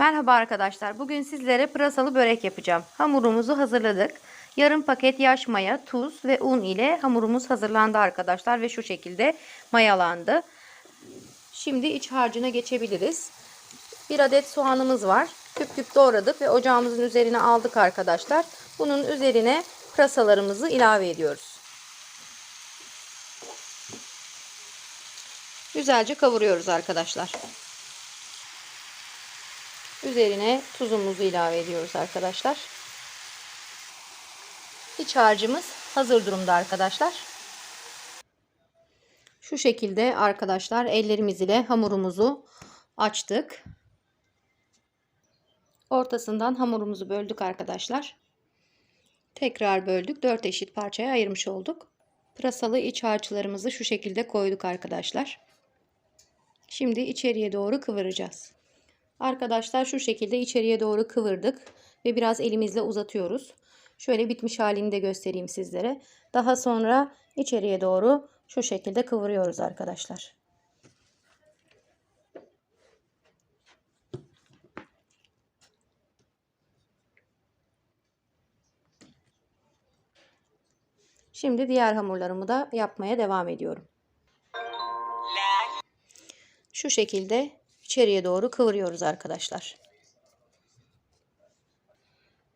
Merhaba arkadaşlar. Bugün sizlere pırasalı börek yapacağım. Hamurumuzu hazırladık. Yarım paket yaş maya, tuz ve un ile hamurumuz hazırlandı arkadaşlar ve şu şekilde mayalandı. Şimdi iç harcına geçebiliriz. Bir adet soğanımız var. Küp küp doğradık ve ocağımızın üzerine aldık arkadaşlar. Bunun üzerine pırasalarımızı ilave ediyoruz. Güzelce kavuruyoruz arkadaşlar. Üzerine tuzumuzu ilave ediyoruz arkadaşlar. İç harcımız hazır durumda arkadaşlar. Şu şekilde arkadaşlar ellerimiz ile hamurumuzu açtık. Ortasından hamurumuzu böldük arkadaşlar. Tekrar böldük. 4 eşit parçaya ayırmış olduk. Pırasalı iç harçlarımızı şu şekilde koyduk arkadaşlar. Şimdi içeriye doğru kıvıracağız. Arkadaşlar şu şekilde içeriye doğru kıvırdık ve biraz elimizle uzatıyoruz. Şöyle bitmiş halini de göstereyim sizlere. Daha sonra içeriye doğru şu şekilde kıvırıyoruz arkadaşlar. Şimdi diğer hamurlarımı da yapmaya devam ediyorum. Şu şekilde içeriye doğru kıvırıyoruz arkadaşlar.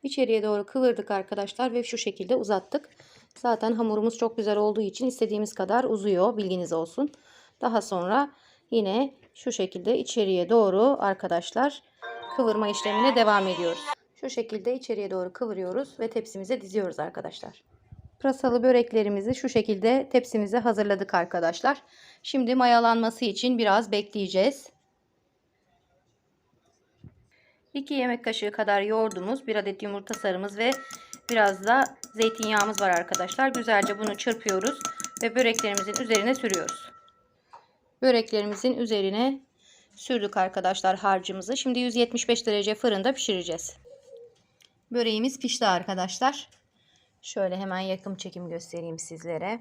İçeriye doğru kıvırdık arkadaşlar ve şu şekilde uzattık. Zaten hamurumuz çok güzel olduğu için istediğimiz kadar uzuyor bilginiz olsun. Daha sonra yine şu şekilde içeriye doğru arkadaşlar kıvırma işlemine devam ediyoruz. Şu şekilde içeriye doğru kıvırıyoruz ve tepsimize diziyoruz arkadaşlar. Pırasalı böreklerimizi şu şekilde tepsimize hazırladık arkadaşlar. Şimdi mayalanması için biraz bekleyeceğiz. 2 yemek kaşığı kadar yoğurdumuz, 1 adet yumurta sarımız ve biraz da zeytinyağımız var arkadaşlar. Güzelce bunu çırpıyoruz ve böreklerimizin üzerine sürüyoruz. Böreklerimizin üzerine sürdük arkadaşlar harcımızı. Şimdi 175 derece fırında pişireceğiz. Böreğimiz pişti arkadaşlar. Şöyle hemen yakın çekim göstereyim sizlere.